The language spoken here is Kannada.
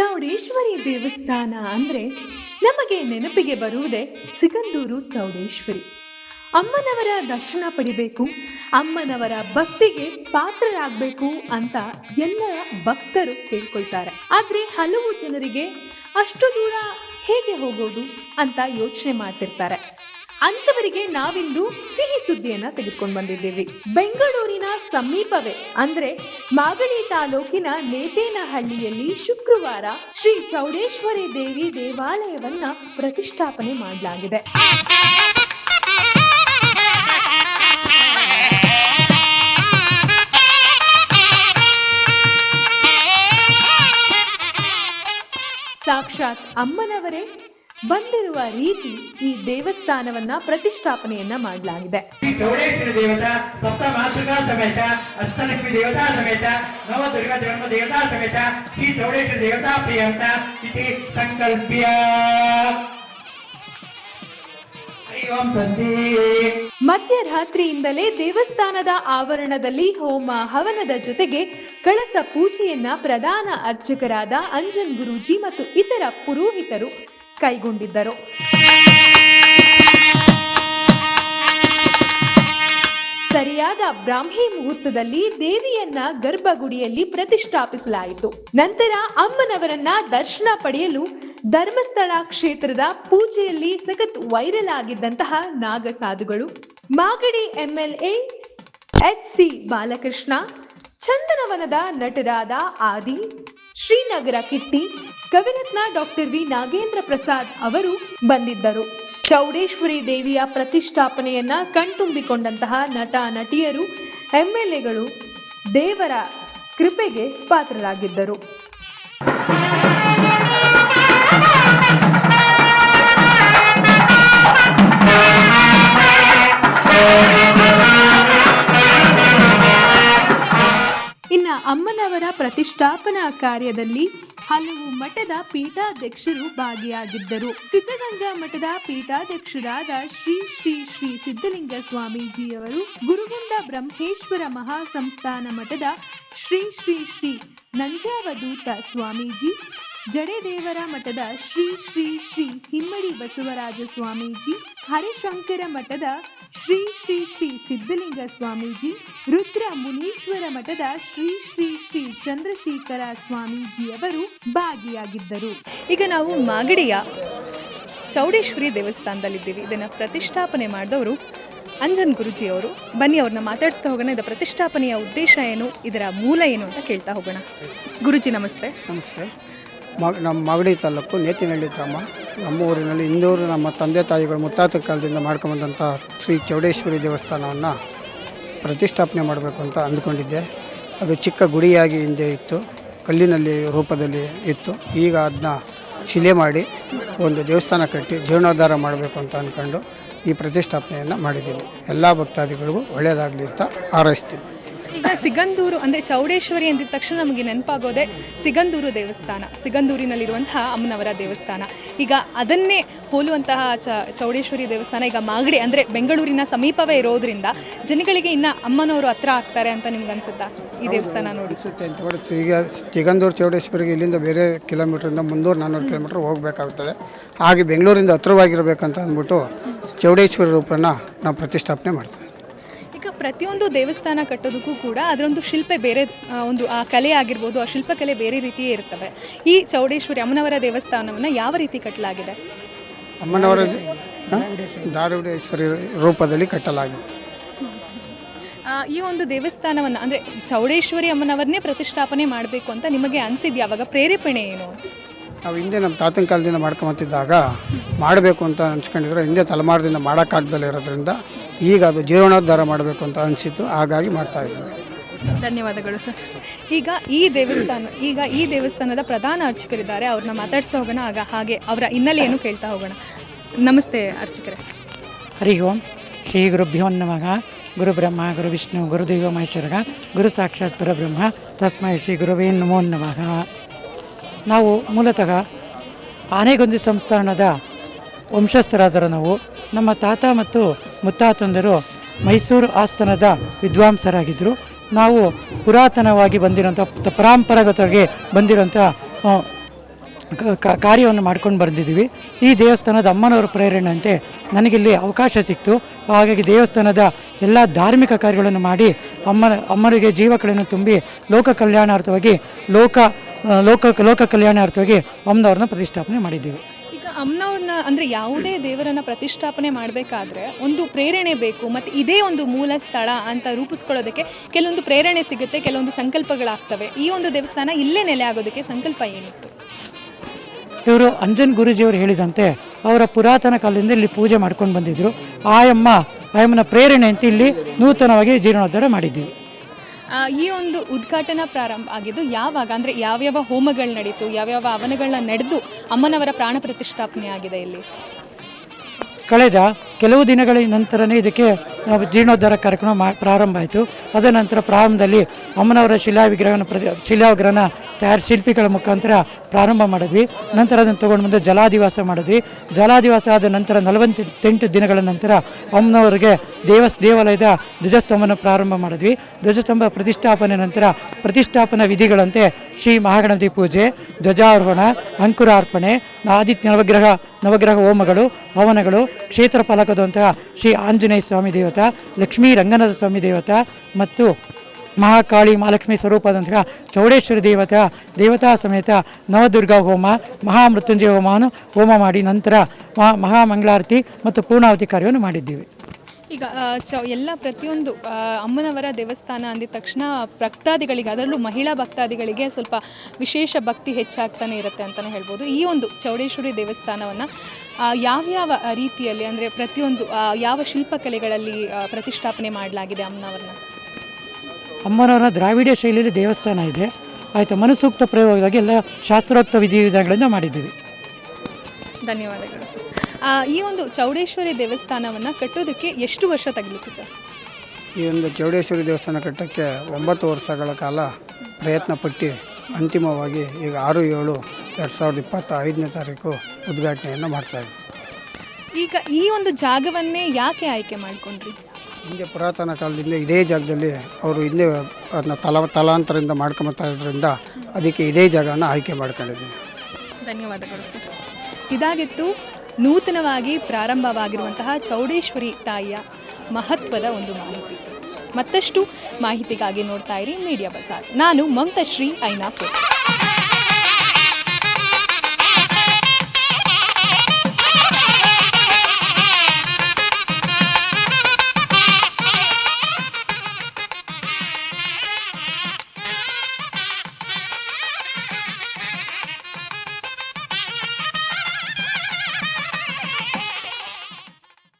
ಚೌಡೇಶ್ವರಿ ದೇವಸ್ಥಾನ ಅಂದ್ರೆ ನಮಗೆ ನೆನಪಿಗೆ ಬರುವುದೇ ಸಿಗಂದೂರು ಚೌಡೇಶ್ವರಿ. ಅಮ್ಮನವರ ದರ್ಶನ ಪಡಿಬೇಕು, ಅಮ್ಮನವರ ಭಕ್ತಿಗೆ ಪಾತ್ರರಾಗಬೇಕು ಅಂತ ಎಲ್ಲ ಭಕ್ತರು ಕೇಳ್ಕೊಳ್ತಾರೆ. ಆದ್ರೆ ಹಲವು ಜನರಿಗೆ ಅಷ್ಟು ದೂರ ಹೇಗೆ ಹೋಗೋದು ಅಂತ ಯೋಚನೆ ಮಾಡ್ತಿರ್ತಾರೆ. ಅಂತವರಿಗೆ ನಾವಿಂದು ಸಿಹಿ ಸುದ್ದಿಯನ್ನ ತೆಗೆದುಕೊಂಡು ಬಂದಿದ್ದೀವಿ. ಬೆಂಗಳೂರಿನ ಸಮೀಪವೇ, ಅಂದ್ರೆ ಮಾಗಡಿ ತಾಲೂಕಿನ ನೇತೇನಹಳ್ಳಿಯಲ್ಲಿ ಶುಕ್ರವಾರ ಶ್ರೀ ಚೌಡೇಶ್ವರಿ ದೇವಿ ದೇವಾಲಯವನ್ನ ಪ್ರತಿಷ್ಠಾಪನೆ ಮಾಡಲಾಗಿದೆ. ಸಾಕ್ಷಾತ್ ಅಮ್ಮನವರೇ ಬಂದಿರುವ ರೀತಿ ಈ ದೇವಸ್ಥಾನವನ್ನ ಪ್ರತಿಷ್ಠಾಪನೆಯನ್ನ ಮಾಡಲಾಗಿದೆ. ಶ್ರೀ ಚೌಡೇಶ್ವರಿ ದೇವತಾ ಸಪ್ತ ಮಾತೃಕಾ ಸಮೇತ ಅಷ್ಟಲಕ್ಷ್ಮಿ ದೇವತಾ ಸಮೇತ ನವ ದುರ್ಗಾ ಜನ್ಮ ದೇವತಾ ಸಮೇತ ಶ್ರೀ ಚೌಡೇಶ್ವರಿ ದೇವತಾ ಪ್ರಿಯಂತ ಇತಿ ಸಂಕಲ್ಪ್ಯ. ಮಧ್ಯರಾತ್ರಿಯಿಂದಲೇ ದೇವಸ್ಥಾನದ ಆವರಣದಲ್ಲಿ ಹೋಮ ಹವನದ ಜೊತೆಗೆ ಕಳಸ ಪೂಜೆಯನ್ನ ಪ್ರಧಾನ ಅರ್ಚಕರಾದ ಅಂಜನ್ ಗುರೂಜಿ ಮತ್ತು ಇತರ ಪುರೋಹಿತರು ಕೈಗೊಂಡಿದ್ದರು. ಸರಿಯಾದ ಬ್ರಾಹ್ಮಿ ಮುಹೂರ್ತದಲ್ಲಿ ದೇವಿಯನ್ನ ಗರ್ಭಗುಡಿಯಲ್ಲಿ ಪ್ರತಿಷ್ಠಾಪಿಸಲಾಯಿತು. ನಂತರ ಅಮ್ಮನವರನ್ನ ದರ್ಶನ ಪಡೆಯಲು ಧರ್ಮಸ್ಥಳ ಕ್ಷೇತ್ರದ ಪೂಜೆಯಲ್ಲಿ ಸಖತ್ ವೈರಲ್ ಆಗಿದ್ದಂತಹ ನಾಗಸಾಧುಗಳು Magadi MLA, H C Balakrishna, ಚಂದನವನದ ನಟರಾದ ಆದಿ ಶ್ರೀನಗರ ಕಿಟ್ಟಿ ಕವಿರತ್ನ ಡಾಕ್ಟರ್ ವಿ ನಾಗೇಂದ್ರ ಪ್ರಸಾದ್ ಅವರು ಬಂದಿದ್ದರು. ಚೌಡೇಶ್ವರಿ ದೇವಿಯ ಪ್ರತಿಷ್ಠಾಪನೆಯನ್ನ ಕಣ್ತುಂಬಿಕೊಂಡಂತಹ ನಟ ನಟಿಯರು, ಎಂಎಲ್ಎಗಳು ದೇವರ ಕೃಪೆಗೆ ಪಾತ್ರರಾಗಿದ್ದರು. ಪ್ರತಿಷ್ಠಾಪನಾ ಕಾರ್ಯದಲ್ಲಿ ಹಲವು ಮಠದ ಪೀಠಾಧ್ಯಕ್ಷರು ಭಾಗಿಯಾಗಿದ್ದರು. ಸಿದ್ಧಗಂಗಾ ಮಠದ ಪೀಠಾಧ್ಯಕ್ಷರಾದ ಶ್ರೀ ಶ್ರೀ ಶ್ರೀ ಸಿದ್ಧಲಿಂಗ ಸ್ವಾಮೀಜಿಯವರು ಗುರುಗುಂಡ ಬ್ರಹ್ಮೇಶ್ವರ ಮಹಾಸಂಸ್ಥಾನ ಮಠದ ಶ್ರೀ ಶ್ರೀ ಶ್ರೀ ನಂಜಾವಧೂತ ಸ್ವಾಮೀಜಿ ಜಡೆದೇವರ ಮಠದ ಶ್ರೀ ಶ್ರೀ ಶ್ರೀ ಹಿಮ್ಮಡಿ ಬಸವರಾಜ ಸ್ವಾಮೀಜಿ ಹರಿಶಂಕರ ಮಠದ ಶ್ರೀ ಶ್ರೀ ಶ್ರೀ ಸಿದ್ಧಲಿಂಗ ಸ್ವಾಮೀಜಿ ರುದ್ರ ಮುನೀಶ್ವರ ಮಠದ ಶ್ರೀ ಶ್ರೀ ಶ್ರೀ ಚಂದ್ರಶೇಖರ ಸ್ವಾಮೀಜಿಯವರು ಭಾಗಿಯಾಗಿದ್ದರು. ಈಗ ನಾವು ಮಾಗಡಿಯ ಚೌಡೇಶ್ವರಿ ದೇವಸ್ಥಾನದಲ್ಲಿದ್ದೀವಿ. ಇದನ್ನು ಪ್ರತಿಷ್ಠಾಪನೆ ಮಾಡಿದವರು ಅಂಜನ್ ಗುರುಜಿ ಅವರು ಬನ್ನಿ ಅವ್ರನ್ನ ಮಾತಾಡಿಸ್ತಾ ಹೋಗೋಣ. ಇದರ ಪ್ರತಿಷ್ಠಾಪನೆಯ ಉದ್ದೇಶ ಏನು? ಇದರ ಮೂಲ ಏನು ಅಂತ ಕೇಳ್ತಾ ಹೋಗೋಣ. ಗುರುಜಿ ನಮಸ್ತೆ. ನಮಸ್ತೆ. ಮ ನಮ್ಮ ಮಾಗಡಿ ತಾಲೂಕು ನೇತಿನಹಳ್ಳಿ ಗ್ರಾಮ. ನಮ್ಮ ಊರಿನಲ್ಲಿ ಹಿಂದೂರು ನಮ್ಮ ತಂದೆ ತಾಯಿಗಳು ಮುತ್ತಾತ ಕಾಲದಿಂದ ಮಾಡ್ಕೊಂಬಂದಂಥ ಶ್ರೀ ಚೌಡೇಶ್ವರಿ ದೇವಸ್ಥಾನವನ್ನು ಪ್ರತಿಷ್ಠಾಪನೆ ಮಾಡಬೇಕು ಅಂತ ಅಂದ್ಕೊಂಡಿದ್ದೆ. ಅದು ಚಿಕ್ಕ ಗುಡಿಯಾಗಿ ಹಿಂದೆ ಇತ್ತು, ಕಲ್ಲಿನಲ್ಲಿ ರೂಪದಲ್ಲಿ ಇತ್ತು. ಈಗ ಅದನ್ನ ಶಿಲೆ ಮಾಡಿ ಒಂದು ದೇವಸ್ಥಾನ ಕಟ್ಟಿ ಜೀರ್ಣೋದ್ಧಾರ ಮಾಡಬೇಕು ಅಂತ ಅಂದ್ಕೊಂಡು ಈ ಪ್ರತಿಷ್ಠಾಪನೆಯನ್ನು ಮಾಡಿದ್ದೀನಿ. ಎಲ್ಲ ಭಕ್ತಾದಿಗಳಿಗೂ ಒಳ್ಳೆಯದಾಗಲಿ ಅಂತ ಹಾರೈಸ್ತೀನಿ. ಈಗ ಸಿಗಂದೂರು ಅಂದರೆ ಚೌಡೇಶ್ವರಿ ಅಂದಿದ ತಕ್ಷಣ ನಮಗೆ ನೆನಪಾಗೋದೆ ಸಿಗಂದೂರು ದೇವಸ್ಥಾನ ಸಿಗಂದೂರಿನಲ್ಲಿರುವಂತಹ ಅಮ್ಮನವರ ದೇವಸ್ಥಾನ. ಈಗ ಅದನ್ನೇ ಹೋಲುವಂತಹ ಚ ಚೌಡೇಶ್ವರಿ ದೇವಸ್ಥಾನ ಈಗ ಮಾಗಡಿ ಅಂದರೆ ಬೆಂಗಳೂರಿನ ಸಮೀಪವೇ ಇರೋದ್ರಿಂದ ಜನಗಳಿಗೆ ಇನ್ನು ಅಮ್ಮನವರು ಹತ್ರ ಆಗ್ತಾರೆ ಅಂತ ನಿಮ್ಗೆ ಅನ್ಸುತ್ತಾ ಈ ದೇವಸ್ಥಾನ ನೋಡಿ? ಅನಿಸುತ್ತೆ ಈಗ ಸಿಗಂದೂರು ಚೌಡೇಶ್ವರಿಗೆ ಇಲ್ಲಿಂದ ಬೇರೆ ಕಿಲೋಮೀಟ್ರಿಂದ ಮುನ್ನೂರು ನಾನ್ನೂರು ಕಿಲೋಮೀಟ್ರ್ ಹೋಗಬೇಕಾಗುತ್ತದೆ ಹಾಗೆ ಬೆಂಗಳೂರಿಂದ ಹತ್ರವಾಗಿರಬೇಕಂತ ಅಂದ್ಬಿಟ್ಟು ಚೌಡೇಶ್ವರಿ ರೂಪನ ನಾವು ಪ್ರತಿಷ್ಠಾಪನೆ ಮಾಡ್ತೀವಿ. ಪ್ರತಿಯೊಂದು ದೇವಸ್ಥಾನ ಕಟ್ಟೋದಕ್ಕೂ ಕೂಡ ಅದರೊಂದು ಶಿಲ್ಪೆ ಬೇರೆ ಒಂದು ಆ ಕಲೆ ಆಗಿರ್ಬೋದು ಆ ಶಿಲ್ಪಕಲೆ ಬೇರೆ ರೀತಿಯೇ ಇರ್ತವೆ. ಈ ಚೌಡೇಶ್ವರಿ ಅಮ್ಮನವರ ದೇವಸ್ಥಾನವನ್ನು ಯಾವ ರೀತಿ ಕಟ್ಟಲಾಗಿದೆ ಅಮ್ಮನವರ ದಾರುಡೇಶ್ವರಿ ರೂಪದಲ್ಲಿ ಕಟ್ಟಲಾಗಿದೆ. ಈ ಒಂದು ದೇವಸ್ಥಾನವನ್ನು ಅಂದರೆ ಚೌಡೇಶ್ವರಿ ಅಮ್ಮನವರನ್ನೇ ಪ್ರತಿಷ್ಠಾಪನೆ ಮಾಡಬೇಕು ಅಂತ ನಿಮಗೆ ಅನಿಸಿದ್ಯಾ? ಅವಾಗ ಪ್ರೇರೇಪಣೆ ಏನು? ನಾವು ಹಿಂದೆ ನಮ್ಮ ತಾತನ ಕಾಲದಿಂದ ಮಾಡ್ಕೊಂಬತ್ತಿದ್ದಾಗ ಮಾಡಬೇಕು ಅಂತ ಅನ್ಸ್ಕೊಂಡಿದ್ರು. ಹಿಂದೆ ತಲೆಮಾರದಿಂದ ಮಾಡೋಕ್ಕಾಗ್ದಲ್ಲಿ ಇರೋದ್ರಿಂದ ಈಗ ಅದು ಜೀರ್ಣೋದ್ಧಾರ ಮಾಡಬೇಕು ಅಂತ ಅನಿಸಿತು ಹಾಗಾಗಿ ಮಾಡ್ತಾ ಇದ್ದೀವಿ. ಧನ್ಯವಾದಗಳು ಸರ್. ಈಗ ಈ ದೇವಸ್ಥಾನ ಈಗ ಈ ದೇವಸ್ಥಾನದ ಪ್ರಧಾನ ಅರ್ಚಕರಿದ್ದಾರೆ. ಅವ್ರನ್ನ ಮಾತಾಡ್ಸ್ತಾ ಹೋಗೋಣ. ಆಗ ಹಾಗೆ ಅವರ ಹಿನ್ನೆಲೆಯನ್ನು ಕೇಳ್ತಾ ಹೋಗೋಣ. ನಮಸ್ತೆ ಅರ್ಚಕರೇ. ಹರಿ ಓಂ. ಶ್ರೀ ಗುರುಭ್ಯೋ ನಮಃ. ಗುರು ಬ್ರಹ್ಮ ಗುರು ವಿಷ್ಣು ಗುರುದೇವ ಮಹೇಶ್ವರಗ ಗುರು ಸಾಕ್ಷಾತ್ ಪರಬ್ರಹ್ಮ ತಸ್ಮೈ ಶ್ರೀ ಗುರುವೇ ನಮೋ ನಮಃ. ನಾವು ಮೂಲತಃ ಆನೆಗೊಂದಿ ಸಂಸ್ಥಾನದ ವಂಶಸ್ಥರಾದರು ನಾವು. ನಮ್ಮ ತಾತ ಮತ್ತು ಮುತ್ತಾತಂದರು ಮೈಸೂರು ಆಸ್ಥಾನದ ವಿದ್ವಾಂಸರಾಗಿದ್ದರು. ನಾವು ಪುರಾತನವಾಗಿ ಬಂದಿರೋಂಥ ಪರಂಪರಾಗತವಾಗಿ ಬಂದಿರೋಂಥ ಕಾರ್ಯವನ್ನು ಮಾಡ್ಕೊಂಡು ಬಂದಿದ್ದೀವಿ. ಈ ದೇವಸ್ಥಾನದ ಅಮ್ಮನವರ ಪ್ರೇರಣೆಯಂತೆ ನನಗಿಲ್ಲಿ ಅವಕಾಶ ಸಿಕ್ತು. ಹಾಗಾಗಿ ದೇವಸ್ಥಾನದ ಎಲ್ಲ ಧಾರ್ಮಿಕ ಕಾರ್ಯಗಳನ್ನು ಮಾಡಿ ಅಮ್ಮನ ಅಮ್ಮನಿಗೆ ಜೀವಕಳೆಯನ್ನು ತುಂಬಿ ಲೋಕ ಕಲ್ಯಾಣಾರ್ಥವಾಗಿ, ಲೋಕ ಲೋಕ ಲೋಕ ಕಲ್ಯಾಣಾರ್ಥವಾಗಿ ಅಮ್ಮನವ್ರನ್ನ ಪ್ರತಿಷ್ಠಾಪನೆ ಮಾಡಿದ್ದೀವಿ. ಅಮ್ಮನವ್ರನ್ನ ಅಂದರೆ ಯಾವುದೇ ದೇವರನ್ನು ಪ್ರತಿಷ್ಠಾಪನೆ ಮಾಡಬೇಕಾದ್ರೆ ಒಂದು ಪ್ರೇರಣೆ ಬೇಕು ಮತ್ತು ಇದೇ ಒಂದು ಮೂಲ ಸ್ಥಳ ಅಂತ ರೂಪಿಸ್ಕೊಳ್ಳೋದಕ್ಕೆ ಕೆಲವೊಂದು ಪ್ರೇರಣೆ ಸಿಗುತ್ತೆ, ಕೆಲವೊಂದು ಸಂಕಲ್ಪಗಳಾಗ್ತವೆ. ಈ ಒಂದು ದೇವಸ್ಥಾನ ಇಲ್ಲೇ ನೆಲೆ ಆಗೋದಕ್ಕೆ ಸಂಕಲ್ಪ ಏನಿತ್ತು? ಇವರು ಅಂಜನ್ ಗುರೂಜಿಯವರು ಹೇಳಿದಂತೆ ಅವರ ಪುರಾತನ ಕಾಲದಿಂದ ಇಲ್ಲಿ ಪೂಜೆ ಮಾಡ್ಕೊಂಡು ಬಂದಿದ್ದರು ಆಯಮ್ಮ, ಆಯಮ್ಮನ ಪ್ರೇರಣೆ ಅಂತ ಇಲ್ಲಿ ನೂತನವಾಗಿ ಜೀರ್ಣೋದ್ಧಾರ ಮಾಡಿದ್ದೀವಿ. ಈ ಒಂದು ಉದ್ಘಾಟನಾ ಪ್ರಾರಂಭ ಆಗಿದ್ದು ಯಾವಾಗ, ಅಂದರೆ ಯಾವ್ಯಾವ ಹೋಮಗಳು ನಡೀತು ಯಾವ್ಯಾವ ಹವನಗಳನ್ನ ನಡೆದು ಅಮ್ಮನವರ ಪ್ರಾಣ ಪ್ರತಿಷ್ಠಾಪನೆ ಆಗಿದೆ ಇಲ್ಲಿ? ಕಳೆದ ಕೆಲವು ದಿನಗಳ ನಂತರನೇ ಇದಕ್ಕೆ ಜೀರ್ಣೋದ್ಧಾರ ಕಾರ್ಯಕ್ರಮ ಮಾ ಪ್ರಾರಂಭ ಆಯಿತು. ಅದ ನಂತರ ಪ್ರಾರಂಭದಲ್ಲಿ ಅಮ್ಮನವರ ಶಿಲಾ ವಿಗ್ರಹನ ಪ್ರತಿ ಶಿಲಾ ವಿಗ್ರಹನ ತಯಾರು ಶಿಲ್ಪಿಗಳ ಮುಖಾಂತರ ಪ್ರಾರಂಭ ಮಾಡಿದ್ವಿ. ನಂತರ ಅದನ್ನು ತಗೊಂಡು ಬಂದು ಜಲಾದಿವಾಸ ಮಾಡಿದ್ವಿ. ಜಲಾದಿವಾಸ ಆದ ನಂತರ ನಲವತ್ತೆಂಟು ದಿನಗಳ ನಂತರ ಅಮ್ಮನವರಿಗೆ ದೇವಸ್, ದೇವಾಲಯದ ಧ್ವಜಸ್ತಂಭನ ಪ್ರಾರಂಭ ಮಾಡಿದ್ವಿ. ಧ್ವಜಸ್ತಂಭ ಪ್ರತಿಷ್ಠಾಪನೆ ನಂತರ ಪ್ರತಿಷ್ಠಾಪನಾ ವಿಧಿಗಳಂತೆ ಶ್ರೀ ಮಹಾಗಣಪತಿ ಪೂಜೆ, ಧ್ವಜಾರೋಹಣ ಅಂಕುರಾರ್ಪಣೆ ಆದಿತ್ಯ ನವಗ್ರಹ ನವಗ್ರಹ ಹೋಮಗಳು, ಹವನಗಳು, ಕ್ಷೇತ್ರ ಫಲಕದಂತಹ ಶ್ರೀ ಆಂಜನೇಯ ಸ್ವಾಮಿ ದೇವತಾ, ಲಕ್ಷ್ಮೀ ರಂಗನಾಥ ಸ್ವಾಮಿ ದೇವತಾ ಮತ್ತು ಮಹಾಕಾಳಿ ಮಹಾಲಕ್ಷ್ಮಿ ಸ್ವರೂಪದಂತಹ ಚೌಡೇಶ್ವರಿ ದೇವತಾ ದೇವತಾ ಸಮೇತ ನವದುರ್ಗಾ ಹೋಮ, ಮಹಾಮೃತ್ಯುಂಜಯ ಹೋಮವನ್ನು ಹೋಮ ಮಾಡಿ ನಂತರ ಮಹಾ ಮಹಾಮಂಗಳಾರತಿ ಮತ್ತು ಪೂರ್ಣಾವತಿ ಕಾರ್ಯವನ್ನು ಮಾಡಿದ್ದೀವಿ. ಈಗ ಚ, ಎಲ್ಲ ಪ್ರತಿಯೊಂದು ಅಮ್ಮನವರ ದೇವಸ್ಥಾನ ಅಂದಿದ ತಕ್ಷಣ ಭಕ್ತಾದಿಗಳಿಗೆ, ಅದರಲ್ಲೂ ಮಹಿಳಾ ಭಕ್ತಾದಿಗಳಿಗೆ ಸ್ವಲ್ಪ ವಿಶೇಷ ಭಕ್ತಿ ಹೆಚ್ಚಾಗ್ತಾನೆ ಇರುತ್ತೆ ಅಂತಲೇ ಹೇಳ್ಬೋದು. ಈ ಒಂದು ಚೌಡೇಶ್ವರಿ ದೇವಸ್ಥಾನವನ್ನು ಯಾವ್ಯಾವ ರೀತಿಯಲ್ಲಿ, ಅಂದರೆ ಪ್ರತಿಯೊಂದು ಯಾವ ಶಿಲ್ಪಕಲೆಗಳಲ್ಲಿ ಪ್ರತಿಷ್ಠಾಪನೆ ಮಾಡಲಾಗಿದೆ ಅಮ್ಮನವ್ರನ್ನ? ಅಮ್ಮನವರ ದ್ರಾವಿಡ ಶೈಲಿಯಲ್ಲಿ ದೇವಸ್ಥಾನ ಇದೆ. ಆಯಿತು ಮನಸ್ಸೂಕ್ತ ಪ್ರಯೋಗವಾಗಿ ಎಲ್ಲ ಶಾಸ್ತ್ರೋಕ್ತ ವಿಧಿವಿಧಾನಗಳಿಂದ ಮಾಡಿದ್ದೀವಿ. ಧನ್ಯವಾದಗಳು ಸರ್. ಆ, ಈ ಒಂದು ಚೌಡೇಶ್ವರಿ ದೇವಸ್ಥಾನವನ್ನು ಕಟ್ಟೋದಕ್ಕೆ ಎಷ್ಟು ವರ್ಷ ತಗಲಿತ್ತು ಸರ್? ಈ ಒಂದು ಚೌಡೇಶ್ವರಿ ದೇವಸ್ಥಾನ ಕಟ್ಟೋಕ್ಕೆ ಒಂಬತ್ತು ವರ್ಷಗಳ ಕಾಲ ಪ್ರಯತ್ನ ಪಟ್ಟು ಅಂತಿಮವಾಗಿ ಈಗ ಆರು ಏಳು ಎರಡು ಸಾವಿರದ ಇಪ್ಪತ್ತ ಐದನೇ ತಾರೀಕು ಉದ್ಘಾಟನೆಯನ್ನು ಮಾಡ್ತಾಯಿದ್ವಿ ಈಗ ಈ ಒಂದು ಜಾಗವನ್ನೇ ಯಾಕೆ ಆಯ್ಕೆ ಮಾಡಿಕೊಂಡ್ರಿ? ಹಿಂದೆ ಪುರಾತನ ಕಾಲದಿಂದ ಇದೇ ಜಾಗದಲ್ಲಿ ಅವರು ಹಿಂದೆ ಅದನ್ನ ತಲ ತಲಾಂತರದಿಂದ ಮಾಡ್ಕೊಂಬತ್ತಾ ಇದ್ರಿಂದ ಅದಕ್ಕೆ ಇದೇ ಜಾಗನ ಆಯ್ಕೆ ಮಾಡ್ಕೊಂಡಿದ್ದೀನಿ. ಧನ್ಯವಾದಗಳು ಸರ್. ಇದಾಗಿತ್ತು ನೂತನವಾಗಿ ಪ್ರಾರಂಭವಾಗಿರುವಂತಹ ಚೌಡೇಶ್ವರಿ ತಾಯಿಯ ಮಹತ್ವದ ಒಂದು ಮಾಹಿತಿ. ಮತ್ತಷ್ಟು ಮಾಹಿತಿಗಾಗಿ ನೋಡ್ತಾ ಇರಿ ಮೀಡಿಯಾ ಬಜಾರ್. ನಾನು ಮಮತಾ ಶ್ರೀ ಐನಾಪುರ್.